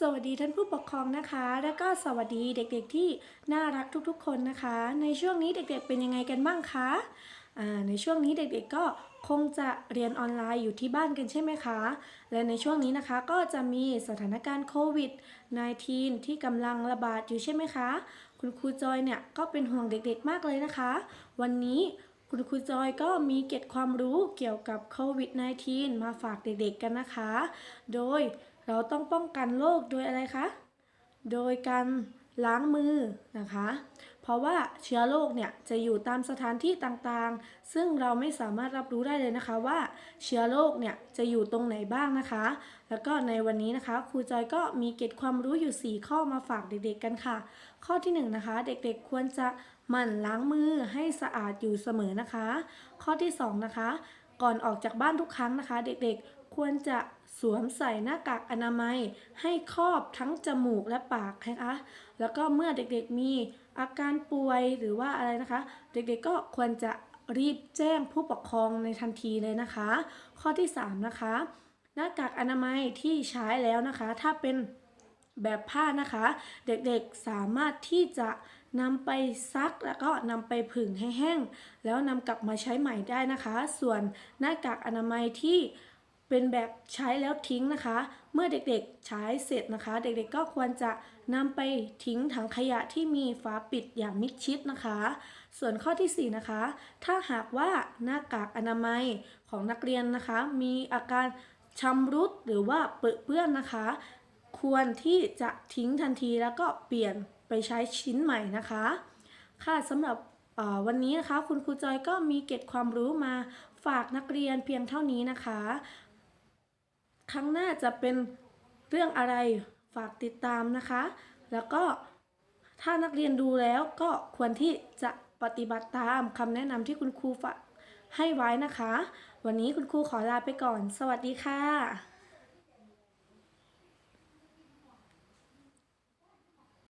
สวัสดีท่านผู้ปกครองนะคะ และก็สวัสดีเด็กๆที่น่ารักทุกๆ คนนะคะ ในช่วงนี้เด็กๆเป็นยังไงกันบ้างคะในช่วงนี้เด็กๆก็คงจะเรียนออนไลน์อยู่ที่บ้านกันใช่ไหมคะ และในช่วงนี้นะคะก็จะมีสถานการณ์โควิด -19 ที่กำลังระบาดอยู่ใช่ไหมคะ คุณครูจอยเนี่ยก็เป็นห่วงเด็กๆมากเลยนะคะ วันนี้คุณครูจอยก็มีเกร็ดความรู้เกี่ยวกับโควิด -19 มาฝากเด็กๆกันนะคะ โดย เราต้องป้องกันโรคโดยอะไรคะ โดยการล้างมือนะคะ เพราะว่าเชื้อโรคเนี่ยจะอยู่ตามสถานที่ต่างๆ ซึ่งเราไม่สามารถรับรู้ได้เลยนะคะว่าเชื้อโรคเนี่ยจะอยู่ตรงไหนบ้างนะคะ แล้วก็ในวันนี้นะคะครูจอยก็มีเกร็ดความรู้อยู่ 4 ข้อมาฝากเด็กๆกันค่ะ ข้อที่1นงนะคะ เด็กๆควรจะหมั่นล้างมือให้สะอาดอยู่เสมอนะคะ ข้อที่สองนะคะ ก่อนออกจากบ้านทุกครั้งนะคะ เด็กๆควรจะสวมใส่หน้ากากอนามัย ให้ครอบทั้งจมูกและปากนะคะแล้วก็เมื่อเด็กๆมีอาการป่วยหรือว่าอะไรนะคะ เด็กๆก็ควรจะรีบแจ้งผู้ปกครองในทันทีเลยนะคะ ข้อที่สามนะคะ หน้ากากอนามัยที่ใช้แล้วนะคะ ถ้าเป็น แบบผ้านะคะ เด็กๆสามารถที่จะนำไปซักแล้วก็นำไปผึ่งให้แห้ง แล้วนำกลับมาใช้ใหม่ได้นะคะ ส่วนหน้ากากอนามัยที่เป็นแบบใช้แล้วทิ้งนะคะ เมื่อเด็กๆใช้เสร็จนะคะ เด็กๆก็ควรจะนำไปทิ้งถังขยะที่มีฝาปิดอย่างมิดชิดนะคะ ส่วนข้อที่ 4 นะคะ ถ้าหากว่าหน้ากากอนามัยของนักเรียนนะคะ มีอาการชำรุดหรือว่าเปื้อนเปื้อนนะคะ ควรที่จะทิ้งทันทีแล้วก็เปลี่ยนไปใช้ชิ้นใหม่นะคะ ค่ะสำหรับวันนี้นะคะคุณครูจอยก็มีเก็บความรู้มาฝากนักเรียนเพียงเท่านี้นะคะ ครั้งหน้าจะเป็นเรื่องอะไรฝากติดตามนะคะ แล้วก็ถ้านักเรียนดูแล้วก็ควรที่จะปฏิบัติตามคำแนะนำที่คุณครูฝากให้ไว้นะคะ วันนี้คุณครูขอลาไปก่อน สวัสดีค่ะ